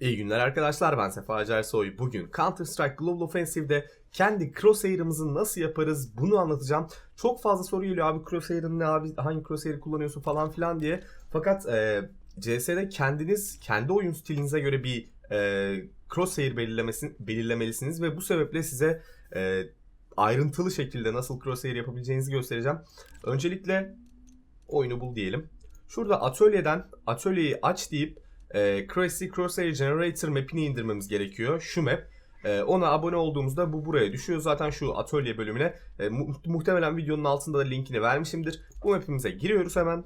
İyi günler arkadaşlar ben Sefa Acarsoy. Bugün Counter Strike Global Offensive'de kendi crosshair'ımızı nasıl yaparız bunu anlatacağım. Çok fazla soru geliyor abi crosshair'ın ne abi hangi crosshair'ı kullanıyorsun falan filan diye. Fakat e, CS'de kendiniz kendi oyun stilinize göre bir e, crosshair belirlemelisiniz ve bu sebeple size e, ayrıntılı şekilde nasıl crosshair yapabileceğinizi göstereceğim. Öncelikle oyunu bul diyelim. Şurada atölyeden atölyeyi aç deyip e, Crazy Crosshair Generator map'ini indirmemiz gerekiyor. Şu map. E, ona abone olduğumuzda bu buraya düşüyor. Zaten şu atölye bölümüne e, mu- muhtemelen videonun altında da linkini vermişimdir. Bu map'imize giriyoruz hemen.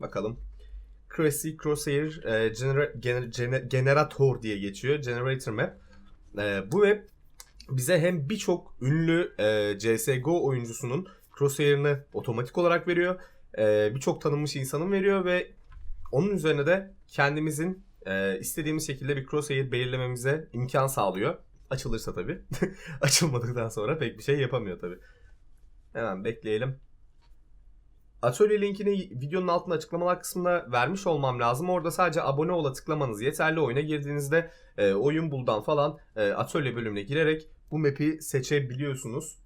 Bakalım. Crazy Crosshair e, genera- gener- gener- Generator diye geçiyor. Generator map. E, bu map bize hem birçok ünlü e, CSGO oyuncusunun crosshair'ını otomatik olarak veriyor. E, birçok tanınmış insanın veriyor ve onun üzerine de kendimizin e, istediğimiz şekilde bir crosshair belirlememize imkan sağlıyor. Açılırsa tabii. Açılmadıktan sonra pek bir şey yapamıyor tabii. Hemen bekleyelim. Atölye linkini videonun altında açıklamalar kısmında vermiş olmam lazım. Orada sadece abone ola tıklamanız yeterli. Oyuna girdiğinizde e, oyun buldan falan e, atölye bölümüne girerek bu map'i seçebiliyorsunuz.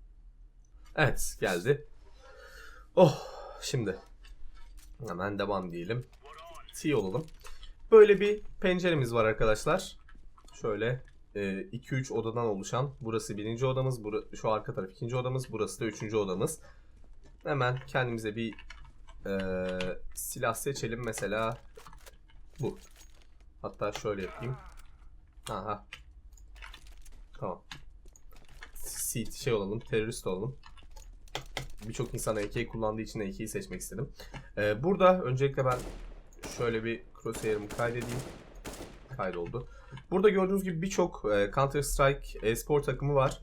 Evet geldi. Oh şimdi hemen devam diyelim. T olalım. Böyle bir penceremiz var arkadaşlar. Şöyle 2-3 odadan oluşan. Burası birinci odamız. şu arka taraf ikinci odamız. Burası da üçüncü odamız. Hemen kendimize bir e, silah seçelim. Mesela bu. Hatta şöyle yapayım. Aha. Tamam. Seed şey olalım. Terörist olalım. Birçok insan AK kullandığı için AK'yi seçmek istedim. E, burada öncelikle ben şöyle bir crosshair'ımı kaydedeyim. Kaydoldu. Burada gördüğünüz gibi birçok e, Counter Strike e-spor takımı var.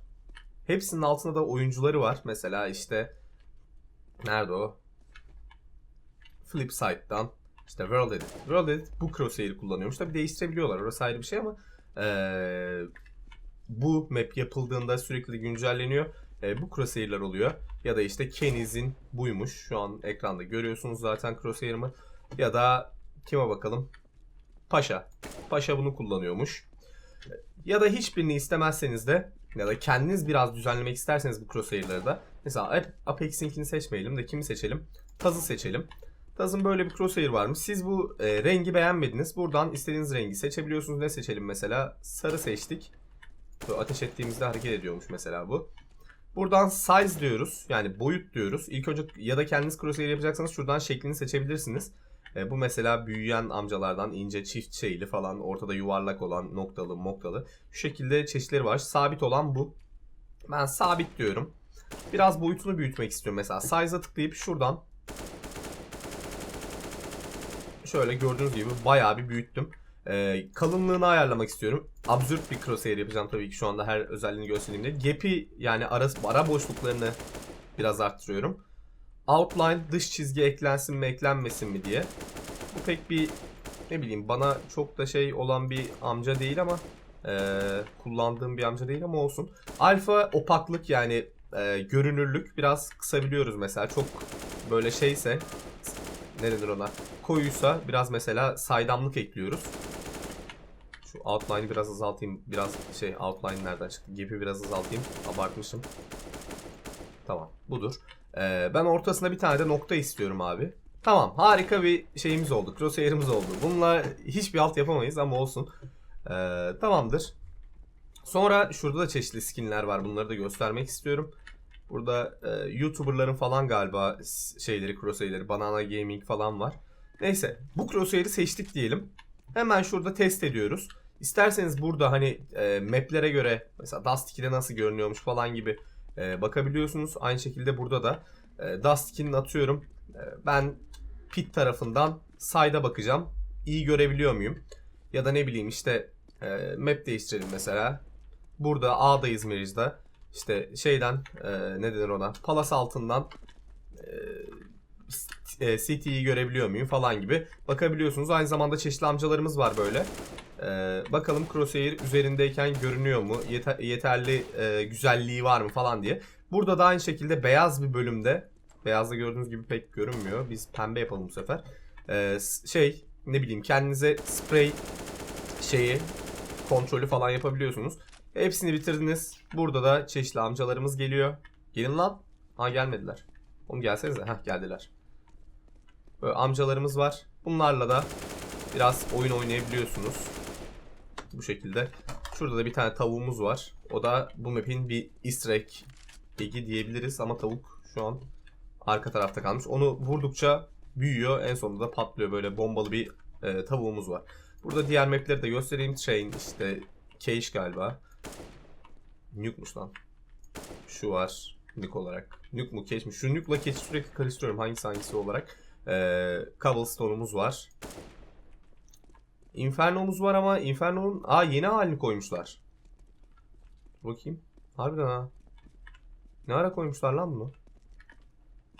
Hepsinin altında da oyuncuları var. Mesela işte nerede o? Flipside'dan işte World Edit. World Edit bu crosshair'ı kullanıyormuş. Tabi değiştirebiliyorlar. Orası ayrı bir şey ama eee, bu map yapıldığında sürekli güncelleniyor. E, bu crosshair'lar oluyor. Ya da işte Keniz'in buymuş. Şu an ekranda görüyorsunuz zaten crosshair'ımı. Ya da kime bakalım? Paşa. Paşa bunu kullanıyormuş. Ya da hiçbirini istemezseniz de ya da kendiniz biraz düzenlemek isterseniz bu crosshair'ları da mesela Apex'inkini seçmeyelim de kimi seçelim? Taz'ı seçelim. Taz'ın böyle bir crosshair varmış. Siz bu e, rengi beğenmediniz. Buradan istediğiniz rengi seçebiliyorsunuz. Ne seçelim mesela? Sarı seçtik. Böyle ateş ettiğimizde hareket ediyormuş mesela bu. Buradan size diyoruz. Yani boyut diyoruz. İlk önce ya da kendiniz crosshair yapacaksanız şuradan şeklini seçebilirsiniz. E, bu mesela büyüyen amcalardan ince çift şeyli falan ortada yuvarlak olan noktalı moktalı. Şu şekilde çeşitleri var. Sabit olan bu. Ben sabit diyorum. Biraz boyutunu büyütmek istiyorum mesela. Size'a tıklayıp şuradan şöyle gördüğünüz gibi bayağı bir büyüttüm. E, kalınlığını ayarlamak istiyorum. Absürt bir crosshair yapacağım tabii ki şu anda her özelliğini göstereyim Gap'i yani ara, ara boşluklarını biraz arttırıyorum. Outline dış çizgi eklensin mi eklenmesin mi diye. Bu pek bir ne bileyim bana çok da şey olan bir amca değil ama eee, kullandığım bir amca değil ama olsun. Alfa opaklık yani eee, görünürlük biraz kısabiliyoruz mesela. Çok böyle şeyse ne denir ona koyuysa biraz mesela saydamlık ekliyoruz. Şu outline'ı biraz azaltayım. Biraz şey outline nereden çıktı? Gap'i biraz azaltayım. Abartmışım. Tamam budur. Ee, ben ortasına bir tane de nokta istiyorum abi. Tamam harika bir şeyimiz oldu. Crosshair'ımız oldu. Bununla hiçbir alt yapamayız ama olsun. Ee, tamamdır. Sonra şurada da çeşitli skinler var. Bunları da göstermek istiyorum. Burada e, YouTuber'ların falan galiba şeyleri, crosshair'leri, Banana Gaming falan var. Neyse bu crosshair'ı seçtik diyelim. Hemen şurada test ediyoruz. İsterseniz burada hani e, maplere göre mesela Dust 2'de nasıl görünüyormuş falan gibi e, bakabiliyorsunuz. Aynı şekilde burada da e, Dust 2'nin atıyorum. E, ben pit tarafından side'a bakacağım. İyi görebiliyor muyum? Ya da ne bileyim işte e, map değiştirelim mesela. Burada A'dayız Meriç'de. İşte şeyden e, ne denir ona? Palas altından e, e, City'yi görebiliyor muyum falan gibi bakabiliyorsunuz. Aynı zamanda çeşitli amcalarımız var böyle. Ee, bakalım Crosshair üzerindeyken görünüyor mu? Yeter- yeterli e, güzelliği var mı falan diye. Burada da aynı şekilde beyaz bir bölümde. Beyazda gördüğünüz gibi pek görünmüyor. Biz pembe yapalım bu sefer. Ee, şey ne bileyim kendinize sprey şeyi kontrolü falan yapabiliyorsunuz. Hepsini bitirdiniz. Burada da çeşitli amcalarımız geliyor. Gelin lan. Ha gelmediler. Oğlum gelsenize. Heh geldiler. Böyle amcalarımız var. Bunlarla da biraz oyun oynayabiliyorsunuz. Bu şekilde. Şurada da bir tane tavuğumuz var. O da bu map'in bir easter egg egg'i diyebiliriz ama tavuk şu an arka tarafta kalmış. Onu vurdukça büyüyor. En sonunda da patlıyor. Böyle bombalı bir e, tavuğumuz var. Burada diğer map'leri de göstereyim. Train işte Cage galiba. Nuke'muş lan. Şu var. Nuke olarak. Nuke mu Cage mi? Şu Nuke'la Cage'i sürekli karıştırıyorum. Hangisi hangisi olarak. Ee, Cobblestone'umuz var. Inferno'muz var ama Inferno'nun aa yeni halini koymuşlar. Bakayım. Harbiden ha. Ne ara koymuşlar lan bunu?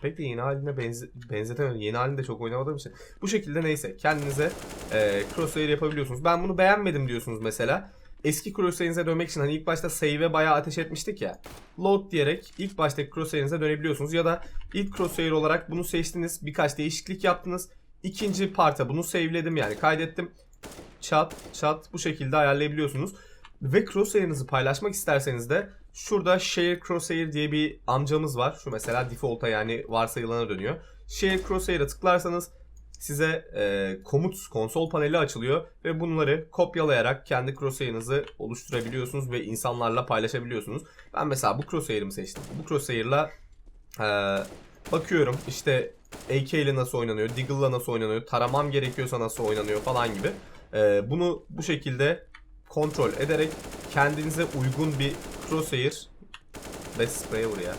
Pek de yeni haline benze benzetemedim. Yeni halinde çok oynamadığım için. Bu şekilde neyse kendinize e, crosshair yapabiliyorsunuz. Ben bunu beğenmedim diyorsunuz mesela. Eski crosshair'inize dönmek için hani ilk başta save'e bayağı ateş etmiştik ya. Load diyerek ilk baştaki crosshair'inize dönebiliyorsunuz. Ya da ilk crosshair olarak bunu seçtiniz. Birkaç değişiklik yaptınız. İkinci parta bunu save'ledim yani kaydettim. Çat çat bu şekilde ayarlayabiliyorsunuz. Ve crosshair'ınızı paylaşmak isterseniz de şurada Share Crosshair diye bir amcamız var. Şu mesela default'a yani varsayılana dönüyor. Share Crosshair'a tıklarsanız size e, komut konsol paneli açılıyor ve bunları kopyalayarak kendi crosshair'ınızı oluşturabiliyorsunuz ve insanlarla paylaşabiliyorsunuz. Ben mesela bu crosshair'ımı seçtim. Bu crosshair'la e, bakıyorum işte AK ile nasıl oynanıyor, Deagle'la nasıl oynanıyor, taramam gerekiyorsa nasıl oynanıyor falan gibi. E, bunu bu şekilde kontrol ederek kendinize uygun bir crosshair ve spray'e vur ya.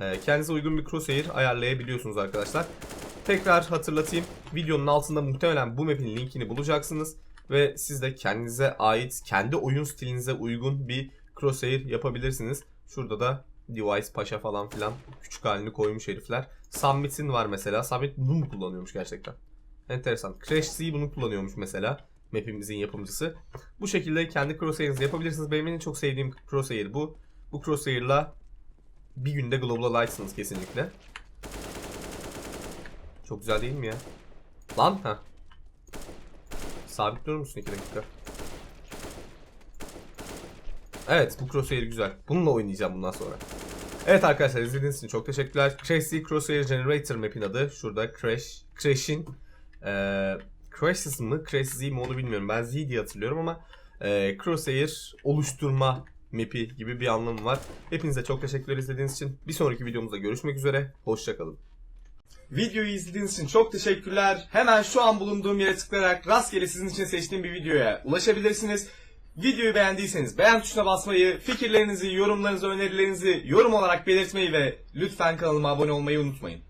E, kendinize uygun bir crosshair ayarlayabiliyorsunuz arkadaşlar. Tekrar hatırlatayım. Videonun altında muhtemelen bu map'in linkini bulacaksınız. Ve siz de kendinize ait, kendi oyun stilinize uygun bir crosshair yapabilirsiniz. Şurada da Device Paşa falan filan küçük halini koymuş herifler. Submit'in var mesela. Summit bunu mu kullanıyormuş gerçekten? Enteresan. Crash Z bunu kullanıyormuş mesela. Map'imizin yapımcısı. Bu şekilde kendi crosshair'ınızı yapabilirsiniz. Benim en çok sevdiğim crosshair bu. Bu crosshair'la bir günde global'larsınız kesinlikle. Çok güzel değil mi ya? Lan ha. Sabit durur musun 2 dakika? Evet bu crosshair güzel. Bununla oynayacağım bundan sonra. Evet arkadaşlar izlediğiniz için çok teşekkürler. Crash Z Crosshair Generator map'in adı. Şurada Crash. Crash'in eee Crashes mı? Crash Z mi onu bilmiyorum. Ben Z diye hatırlıyorum ama eee Crosshair oluşturma map'i gibi bir anlamı var. Hepinize çok teşekkürler izlediğiniz için. Bir sonraki videomuzda görüşmek üzere. Hoşçakalın. Videoyu izlediğiniz için çok teşekkürler. Hemen şu an bulunduğum yere tıklayarak rastgele sizin için seçtiğim bir videoya ulaşabilirsiniz. Videoyu beğendiyseniz beğen tuşuna basmayı, fikirlerinizi, yorumlarınızı, önerilerinizi yorum olarak belirtmeyi ve lütfen kanalıma abone olmayı unutmayın.